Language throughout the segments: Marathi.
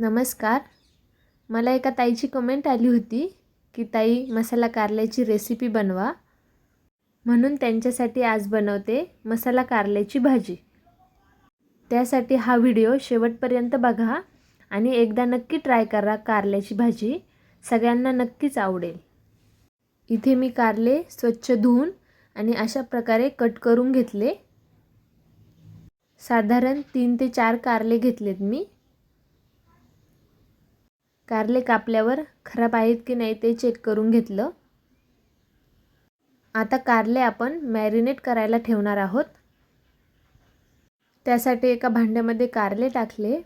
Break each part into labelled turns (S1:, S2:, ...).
S1: नमस्कार. मला एका ताईची कमेंट आली होती की ताई मसाला कारल्याची रेसिपी बनवा. म्हणून त्यांच्यासाठी आज बनवते मसाला कारल्याची भाजी. त्यासाठी हा व्हिडिओ शेवटपर्यंत बघा आणि एकदा नक्की ट्राय करा कारल्याची भाजी. सगळ्यांना नक्कीच आवडेल. इथे मी कारले स्वच्छ धुवून आणि अशा प्रकारे कट करून घेतले. साधारण तीन ते चार कारले घेतलेत मी. कारले कापल्यावर खराब आहेत की नाही ते चेक करून घेतलं. आता कारले आपण मॅरिनेट करायला ठेवणार आहोत. त्यासाठी एका भांड्यामध्ये कारले टाकले.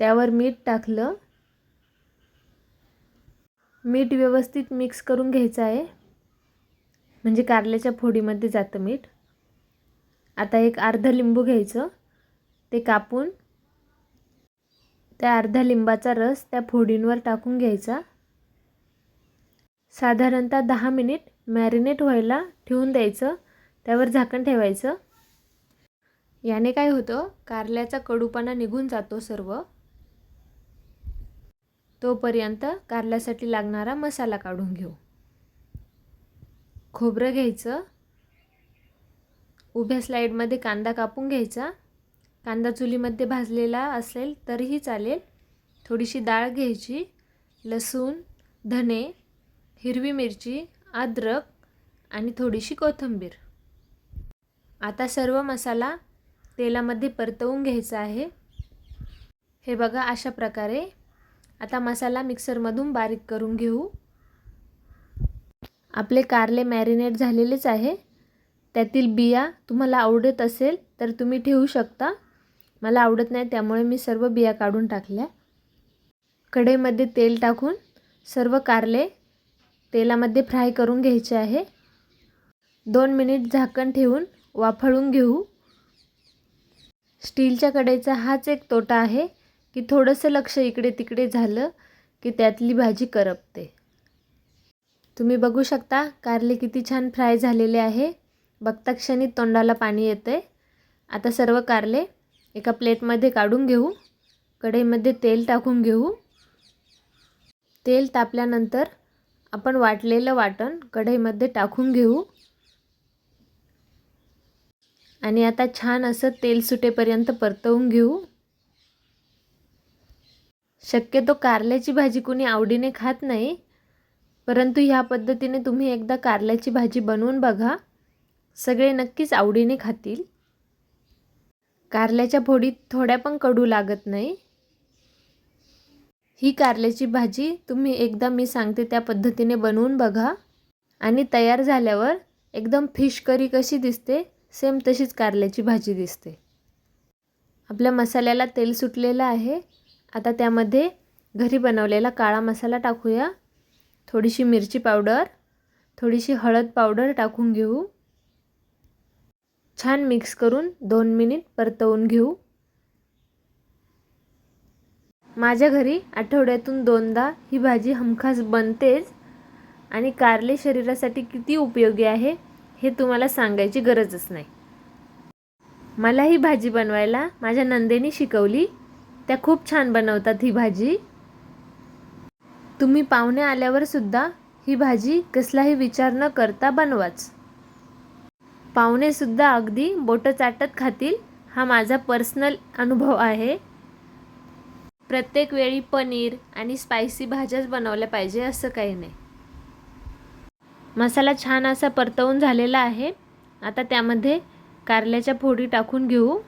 S1: त्यावर मीठ टाकलं. मीठ व्यवस्थित मिक्स करून घ्यायचं आहे. म्हणजे कारल्याच्या फोडीमध्ये जातं मीठ. आता एक अर्ध लिंबू घ्यायचं. ते कापून त्या अर्धा लिंबाचा रस त्या फोडींवर टाकून घ्यायचा. साधारणतः दहा मिनिट मॅरिनेट व्हायला ठेवून द्यायचं. त्यावर झाकण ठेवायचं. याने काय होतं? कारल्याचा कडूपणा निघून जातो सर्व. तोपर्यंत कारल्यासाठी लागणारा मसाला काढून घेऊ. खोबरं घ्यायचं. उभ्या स्लाईडमध्ये कांदा कापून घ्यायचा. कांदा चुलीमध्ये भाजलेला असेल तरीही चालेल. थोडीशी डाळ घ्यायची लसूण धने हिरवी मिरची अद्रक आणि थोडीशी कोथिंबीर. आता सर्व मसाला तेलामध्ये परतवून घ्यायचा आहे. हे बघा अशा प्रकारे. आता मसाला मिक्सरमधून बारीक करून घेऊ. आपले कारले मॅरिनेट झालेलेच आहे. त्यातील बिया तुम्हाला आवडत असेल तर तुम्ही ठेवू शकता. मला आवडत नाही त्यामुळे मी सर्व बिया काढून टाकल्या. कढईमध्ये तेल टाकून सर्व कारले तेलामध्ये फ्राय करून घ्यायचे आहे. दोन मिनिट झाकण ठेवून वाफळून घेऊ. स्टीलच्या कढईचा हाच एक तोटा आहे की थोडंसं लक्ष इकडे तिकडे झालं की त्यातली भाजी करपते. तुम्ही बघू शकता कारले किती छान फ्राय झालेले आहे. बघता क्षणी तोंडाला पाणी येतं आहे आता सर्व कारले एका प्लेटमध्ये काढून घेऊ. कढईमध्ये तेल टाकून घेऊ. तेल तापल्यानंतर आपण वाटलेलं वाटण कढईमध्ये टाकून घेऊ. आणि आता छान असं तेल सुटेपर्यंत परतवून घेऊ. शक्यतो कारल्याची भाजी कुणी आवडीने खात नाही परंतु ह्या पद्धतीने तुम्ही एकदा कारल्याची भाजी बनवून बघा. सगळे नक्कीच आवडीने खातील. कारल्याच्या फोडीत थोड्या पण कडू लागत नाही. ही कारल्याची भाजी तुम्ही एकदा मी सांगते त्या पद्धतीने बनवून बघा. आणि तयार झाल्यावर एकदम फिश करी कशी दिसते सेम तशीच कारल्याची भाजी दिसते. आपल्या मसाल्याला तेल सुटलेलं आहे. आता त्यामध्ये घरी बनवलेला काळा मसाला टाकूया. थोडीशी मिरची पावडर थोडीशी हळद पावडर टाकून घेऊ. छान मिक्स करून दोन मिनिट परतवून घेऊ. माझ्या घरी आठवड्यातून दोनदा ही भाजी हमखास बनतेच आणि कारले शरीरासाठी किती उपयोगी आहे हे तुम्हाला सांगायची गरजच नाही. मला ही भाजी बनवायला माझ्या नंदेनी शिकवली. त्या खूप छान बनवतात ही भाजी. तुम्ही पाहुणे आल्यावर सुद्धा ही भाजी कसलाही विचार न करता बनवाच. पाहुणेसुद्धा अगदी बोटं चाटत खातील हा माझा पर्सनल अनुभव आहे. प्रत्येक वेळी पनीर आणि स्पायसी भाज्याच बनवल्या पाहिजे असं काही नाही. मसाला छान असा परतवून झालेला आहे. आता त्यामध्ये कारल्याच्या फोडी टाकून घेऊ.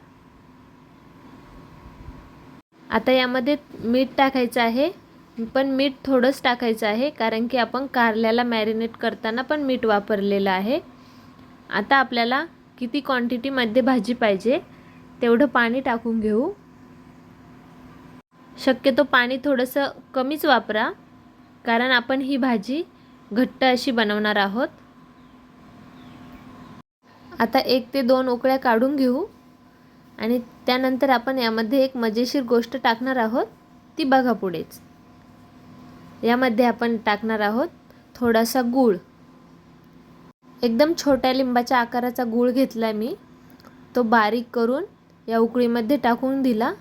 S1: आता यामध्ये मीठ टाकायचं आहे. पण मीठ थोडंच टाकायचं आहे कारण की आपण कारल्याला मॅरिनेट करताना पण मीठ वापरलेलं आहे. आता आपल्याला किती क्वांटिटीमध्ये भाजी पाहिजे तेवढं पाणी टाकून घेऊ. शक्यतो पाणी थोडंसं कमीच वापरा कारण आपण ही भाजी घट्ट अशी बनवणार आहोत. आता एक ते दोन उकळ्या काढून घेऊ आणि त्यानंतर आपण यामध्ये एक मजेशीर गोष्ट टाकणार आहोत ती बघा पुढेच. यामध्ये आपण टाकणार आहोत थोडासा गूळ. एकदम छोट्या लिंबाच्या आकाराचा गूळ घेतला मी. तो बारीक करून या उकळीमध्ये टाकून दिला.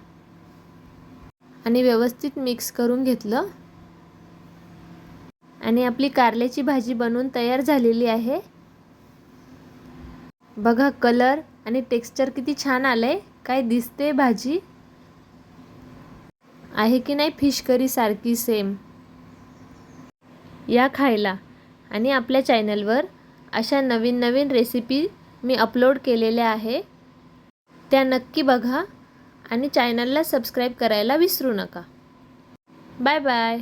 S1: आणि व्यवस्थित मिक्स करून घेतलं. आणि आपली कारल्याची भाजी बनवून तयार झालेली आहे. बघा कलर आणि टेक्स्चर किती छान आलंय. काय दिसते भाजी? आहे की नाही फिश करी सारखी सेम? या खायला. आणि आपल्या चॅनलवर अशा नवीन नवीन रेसिपी मी अपलोड केलेल्या आहे. त्या नक्की बघा आणि चॅनलला सबस्क्राईब करायला विसरू नका. Bye bye